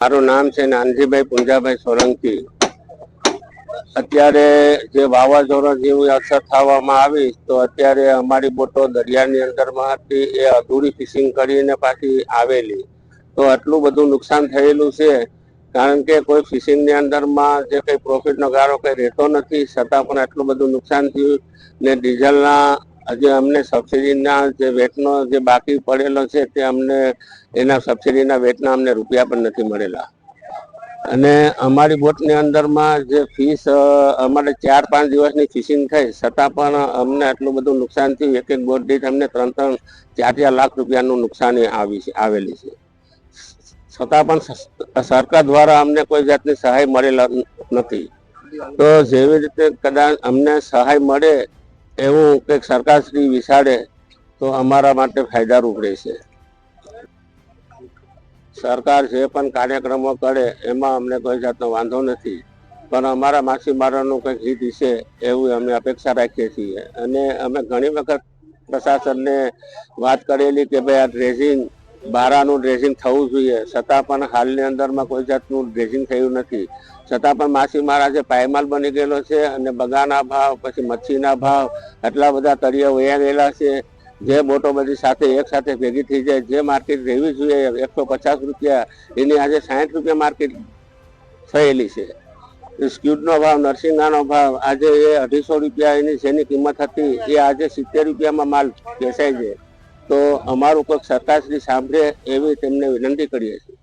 મારું નામ છે નાનજીભાઈ પુંજાભાઈ સોલંકી. અત્યારે જે વાવાઝોડા જેવી અસર થવામાં આવી, તો અત્યારે અમારી બોટો દરિયાની અંદરમાં હતી, એ અધૂરી ફિશિંગ કરીને પાછી આવેલી. તો આટલું બધું નુકસાન થયેલું છે, કારણ કે કોઈ ફિશિંગની અંદરમાં જે કંઈ પ્રોફિટનો ગારો કંઈ રહેતો નથી, છતાં પણ આટલું બધું નુકસાન થયું ને ડીઝલના જે અમને સબસિડીના જે વેટનો જે બાકી પડેલો છે તે અમને એના સબસિડીના વેટના અમને રૂપિયા પણ નથી મળેલા. અને અમારી બોટની અંદરમાં જે ફીસ અમારે ચાર પાંચ દિવસની ફિશિંગ થઈ, છતાં પણ અમને આટલું બધું નુકસાન થયું. એક એક બોટ દીઠ અમને ત્રણ ત્રણ, ચાર ચાર લાખ રૂપિયાનું નુકસાની આવી છે, આવેલી છે. છતાં પણ સરકાર દ્વારા અમને કોઈ જાતની સહાય મળેલ નથી. તો જેવી રીતે કદાચ અમને સહાય મળે એવું કંઈક સરકારશ્રી વિચારે તો અમારા માટે ફાયદારૂપ રહેશે. સરકાર જે પણ કાર્યક્રમો કરે એમાં અમને કોઈ જાતનો વાંધો નથી. પણ અમારા માછીમારોનું કંઈક હિત છે એવું અમે અપેક્ષા રાખીએ છીએ. અને અમે ઘણી વખત પ્રશાસનને વાત કરેલી કે ભાઈ આ ડ્રેસિંગ બારાનું ડ્રેસિંગ થવું જોઈએ. છતાં પણ હાલની અંદરમાં કોઈ જાતનું ડ્રેસિંગ થયું નથી. છતાં પણ માછીમાર આજે પાયમાલ બની ગયેલો છે અને બગાના ભાવ, પછી મચ્છીના ભાવ, આટલા બધા તળિયા વયા ગયેલા છે. જે બોટો બધી સાથે એક સાથે ભેગી થઈ જાય. જે માર્કેટ રહેવી જોઈએ, એકસો પચાસ રૂપિયા, એની આજે સાઠ રૂપિયા માર્કેટ થયેલી છે. સ્ક્યુડનો ભાવ નરસિંહાનો ભાવ, આજે એ અઢીસો રૂપિયા એની જેની કિંમત હતી, એ આજે સિત્તેર રૂપિયામાં માલ વેચાય છે તો અમારું કોઈક સરકારશ્રી સાંભળે એવી તેમને વિનંતી કરીએ છીએ.